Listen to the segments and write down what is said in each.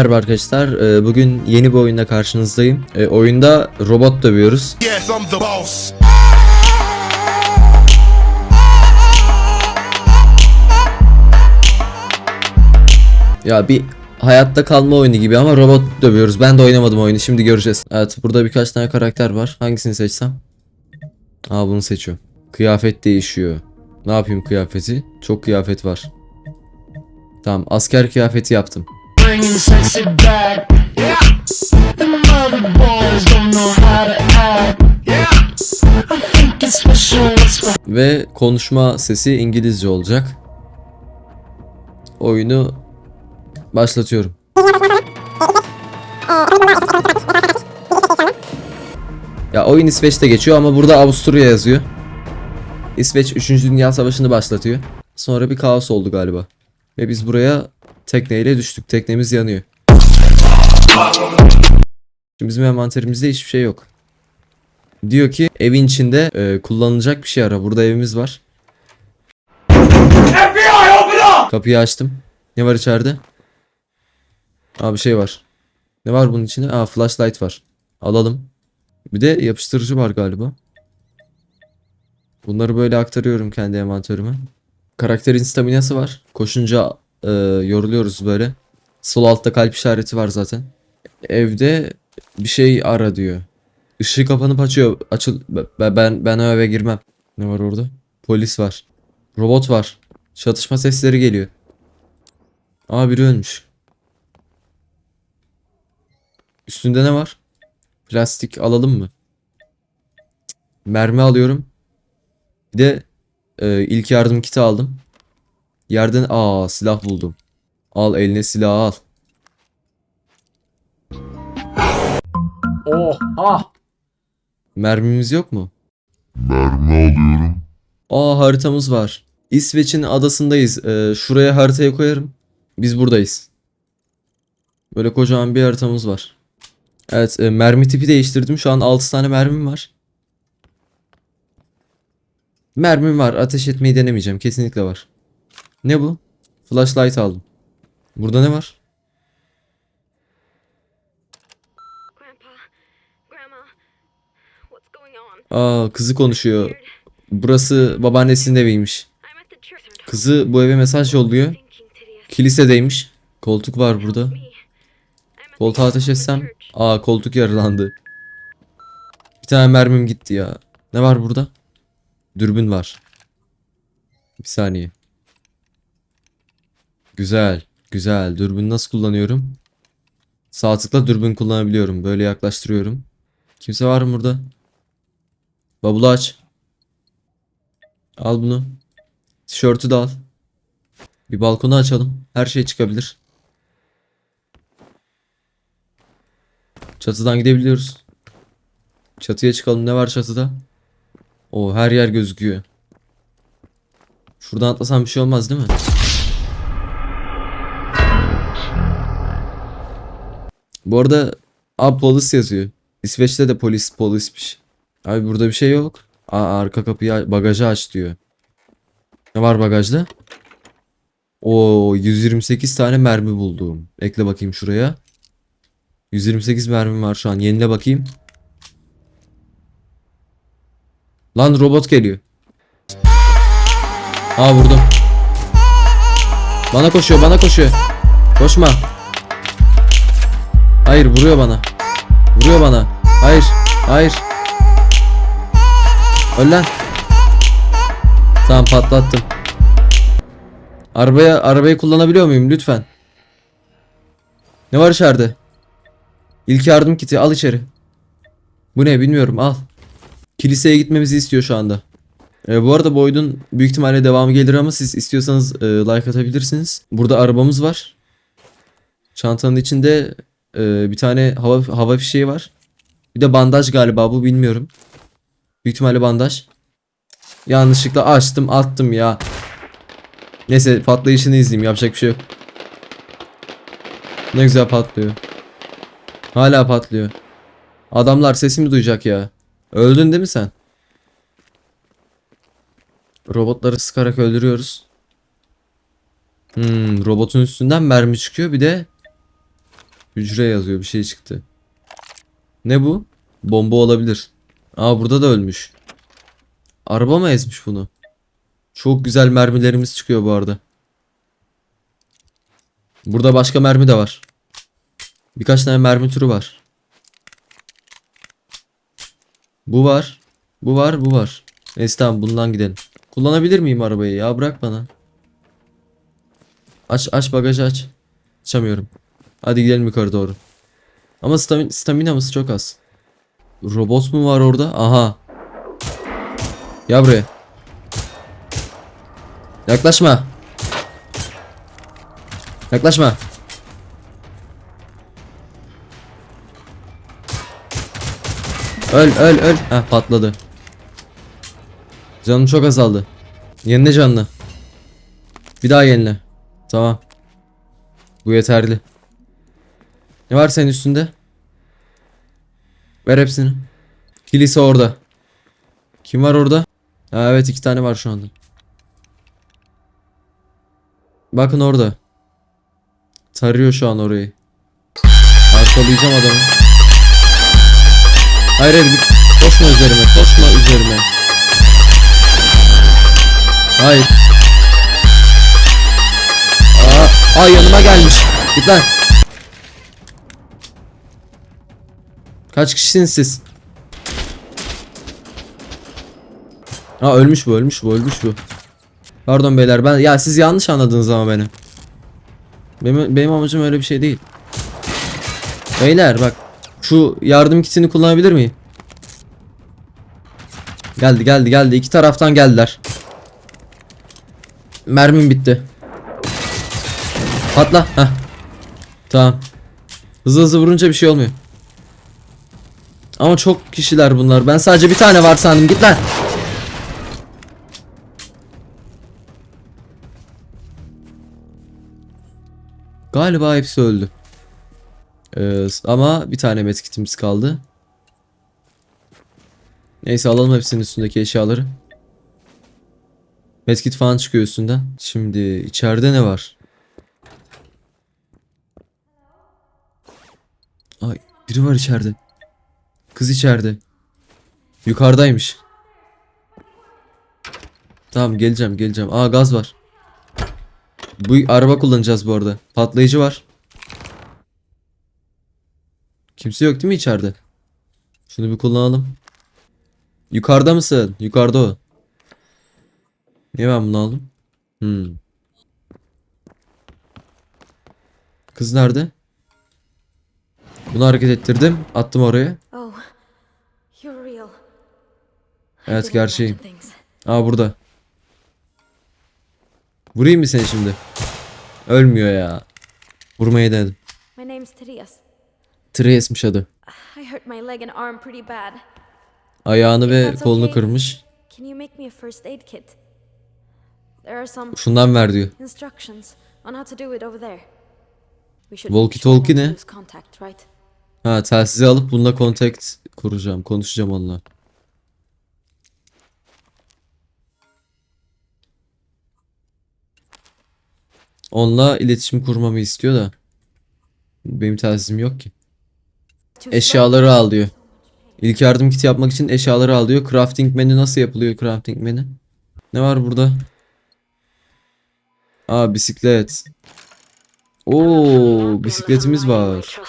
Merhaba arkadaşlar. Ee, Bugün yeni bir oyunda karşınızdayım. Ee, Oyunda robot dövüyoruz. Yes, I'm the boss. Ya bir hayatta kalma oyunu gibi ama robot dövüyoruz. Ben de oynamadım oyunu. Şimdi göreceğiz. Evet burada birkaç tane karakter var. Hangisini seçsem? Aa bunu seçiyorum. Kıyafet değişiyor. Ne yapayım kıyafeti? Çok kıyafet var. Tamam asker kıyafeti yaptım. Bringing sexy back. The mother boys don't know how to act. Ve konuşma sesi İngilizce olacak. Oyunu başlatıyorum. Ya oyun İsveç'te geçiyor ama burada Avusturya yazıyor. İsveç 3. Dünya Savaşı'nı başlatıyor. Sonra bir kaos oldu galiba. Ve biz buraya tekneyle düştük. Teknemiz yanıyor. Şimdi bizim envanterimizde hiçbir şey yok. Diyor ki evin içinde e, kullanılacak bir şey ara. Burada evimiz var. Kapıyı açtım. Ne var içeride? Aa bir şey var. Ne var bunun içinde? Aa flashlight var. Alalım. Bir de yapıştırıcı var galiba. Bunları böyle aktarıyorum kendi envanterime. Karakterin staminası var. Koşunca e, yoruluyoruz böyle. Sol altta kalp işareti var zaten. Evde bir şey ara diyor. Işığı kapanıp açıyor. Açıl ben ben, ben eve girmem. Ne var orada? Polis var. Robot var. Çatışma sesleri geliyor. Aa biri ölmüş. Üstünde ne var? Plastik alalım mı? Mermi alıyorum. Bir de e, ilk yardım kiti aldım. Yerden aa silah buldum. Al eline silahı al. Oh ah Mermimiz yok mu? Mermi alıyorum. Aa haritamız var. İsveç'in adasındayız. Ee, şuraya haritayı koyarım. Biz buradayız. Böyle kocaman bir haritamız var. Evet e, mermi tipi değiştirdim. Şu an 6 tane mermim var. Mermim var. Ateş etmeyi denemeyeceğim. Kesinlikle var. Ne bu? Flashlight aldım. Burada ne var? Aa kızı konuşuyor. Burası babaannesinin eviymiş. Kızı bu eve mesaj yolluyor. Kilisedeymiş. Koltuk var burada. Koltuğa ateş etsem. Aa koltuk yaralandı. Bir tane mermim gitti ya. Ne var burada? Dürbün var. Bir saniye. Güzel. Güzel. Dürbün nasıl kullanıyorum? Sağ tıkla dürbün kullanabiliyorum. Böyle yaklaştırıyorum. Kimse var mı burada? Bavulu aç. Al bunu. Tişörtü de al. Bir balkonu açalım. Her şey çıkabilir. Çatıdan gidebiliyoruz. Çatıya çıkalım. Ne var çatıda? O her yer gözüküyor. Şuradan atlasam bir şey olmaz değil mi? Bu arada Ab polis yazıyor. İsveç'te de polis polismiş. Abi burada bir şey yok. Aa, arka kapıyı a- bagajı aç diyor. Ne var bagajda? O 128 tane mermi buldum. Ekle bakayım şuraya. 128 mermim var şu an. Yenile bakayım. Lan robot geliyor. Aa vurdum. Bana koşuyor, bana koşuyor. Koşma. Hayır, vuruyor bana. Vuruyor bana. Hayır, hayır. Öl lan. Tamam patlattım. Arabaya arabayı kullanabiliyor muyum lütfen? Ne var içeride? İlk yardım kiti al içeri. Bu ne bilmiyorum al. Kiliseye gitmemizi istiyor şu anda. E, bu arada bu oyunun büyük ihtimalle devamı gelir ama siz istiyorsanız e, like atabilirsiniz. Burada arabamız var. Çantanın içinde e, bir tane hava hava fişeği var. Bir de bandaj galiba bu bilmiyorum. Büyük ihtimalle bandaj. Yanlışlıkla açtım attım ya. Neyse patlayışını izleyeyim yapacak bir şey yok. Ne güzel patlıyor. Hala patlıyor. Adamlar sesimi duyacak ya. Öldün değil mi sen? Robotları sıkarak öldürüyoruz. Hmm, robotun üstünden mermi çıkıyor. Bir de Hücre yazıyor bir şey çıktı. Ne bu? Bomba olabilir. Aa burada da ölmüş. Araba mı ezmiş bunu? Çok güzel mermilerimiz çıkıyor bu arada. Burada başka mermi de var. Birkaç tane mermi türü var. Bu var. Bu var, bu var. Neyse tamam bundan gidelim. Kullanabilir miyim arabayı ya? Bırak bana. Aç aç bagajı aç. Açamıyorum. Hadi gidelim yukarı doğru. Ama stamin staminamız çok az. Robot mu var orada? Aha. Gel buraya. Yaklaşma. Yaklaşma. Öl öl öl. Ha patladı. Canım çok azaldı. Yenile canlı. Bir daha yenile. Tamam. Bu yeterli. Ne var senin üstünde? Ver hepsini. Kilise orada. Kim var orada? Ha, evet iki tane var şu anda. Bakın orada. Tarıyor şu an orayı. Arkalayacağım adamı. Hayır hayır koşma üzerime koşma üzerime. Hayır. Aa, aa yanıma gelmiş. Git lan. Kaç kişisiniz siz? Aa ölmüş bu ölmüş bu ölmüş bu. Pardon beyler ben ya siz yanlış anladınız ama beni. Benim, benim amacım öyle bir şey değil. Beyler bak şu yardım kitini kullanabilir miyim? Geldi geldi geldi iki taraftan geldiler. Mermim bitti. Patla. Heh. Tamam. Hızlı hızlı vurunca bir şey olmuyor. Ama çok kişiler bunlar. Ben sadece bir tane var sandım. Git lan. Galiba hepsi öldü. Ee, ama bir tane medkitimiz kaldı. Neyse alalım hepsinin üstündeki eşyaları. Medkit falan çıkıyor üstünden. Şimdi içeride ne var? Ay biri var içeride. Kız içeride. Yukarıdaymış. Tamam geleceğim geleceğim. Aa gaz var. Bu araba kullanacağız bu arada. Patlayıcı var. Kimse yok değil mi içeride? Şunu bir kullanalım. Yukarıda mısın? Yukarıda o. Niye ben bunu aldım? Hmm. Kız nerede? Bunu hareket ettirdim. Attım oraya. Evet gerçeğim. Aa burada. Vurayım mı seni şimdi? Ölmüyor ya. Vurmayı denedim. My name's Tirias. Tries'miş adı. I hurt my leg and arm pretty bad. Ayağını ve kolunu kırmış. Can you make me a first aid kit? There are some Şundan ver diyor. instructions on how to do it over there. Walkie talkie ne? Ha telsizi alıp bununla contact kuracağım. Konuşacağım onunla. Onunla iletişim kurmamı istiyor da. Benim telsizim yok ki. Eşyaları al diyor. İlk yardım kiti yapmak için eşyaları al diyor. Crafting menü nasıl yapılıyor crafting menü? Ne var burada? Aa bisiklet. Oo bisikletimiz var.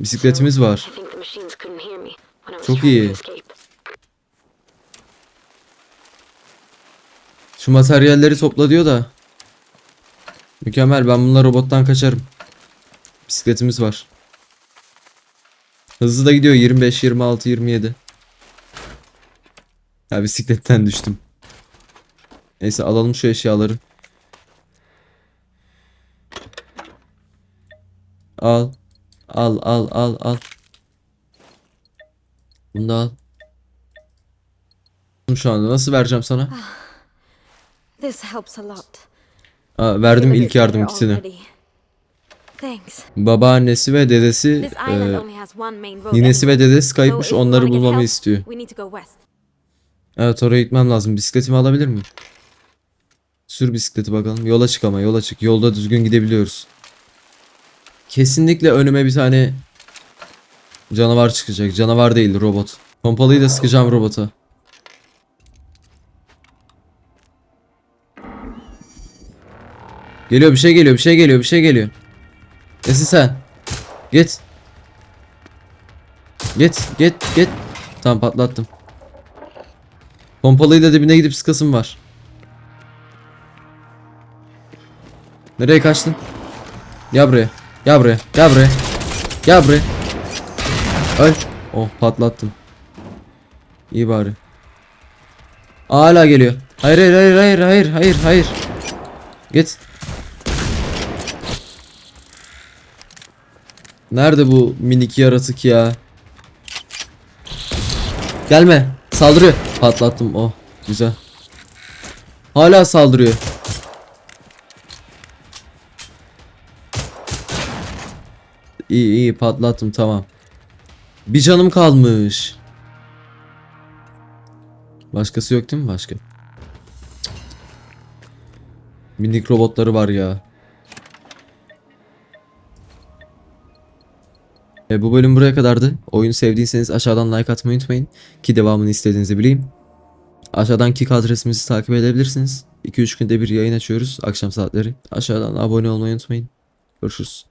Bisikletimiz var. I think the machines couldn't hear me when I was Çok trying iyi. to escape. Şu materyalleri topla diyor da. Mükemmel ben bununla robottan kaçarım. Bisikletimiz var. Hızlı da gidiyor 25, 26, 27. Ya bisikletten düştüm. Neyse alalım şu eşyaları. Al. Al al al al. Bunu da al. Şu anda nasıl vereceğim sana? This helps a lot. Aa, verdim ilk yardım kitini. Babaannesi ve dedesi e, ninesi ve dedesi kayıpmış onları bulmamı istiyor. Evet oraya gitmem lazım. Bisikletimi alabilir miyim? Sür bisikleti bakalım. Yola çık ama yola çık. Yolda düzgün gidebiliyoruz. Kesinlikle önüme bir tane canavar çıkacak. Canavar değil robot. Pompalıyı da sıkacağım robota. Geliyor bir şey geliyor bir şey geliyor bir şey geliyor. Nesin sen? Git. Git git git. Tamam patlattım. Pompalıyla dibine gidip sıkasım var. Nereye kaçtın? Gel buraya. Gel buraya. Gel buraya. Gel buraya. Öl. Oh patlattım. İyi bari. Hala geliyor. Hayır hayır hayır hayır hayır hayır. Git. Nerede bu minik yaratık ya? Gelme. Saldırıyor. Patlattım. Oh güzel. Hala saldırıyor. İyi iyi patlattım tamam. Bir canım kalmış. Başkası yok değil mi başka? Minik robotları var ya. E, bu bölüm buraya kadardı. Oyunu sevdiyseniz aşağıdan like atmayı unutmayın. Ki devamını istediğinizi bileyim. Aşağıdan kick adresimizi takip edebilirsiniz. 2-3 günde bir yayın açıyoruz akşam saatleri. Aşağıdan abone olmayı unutmayın. Görüşürüz.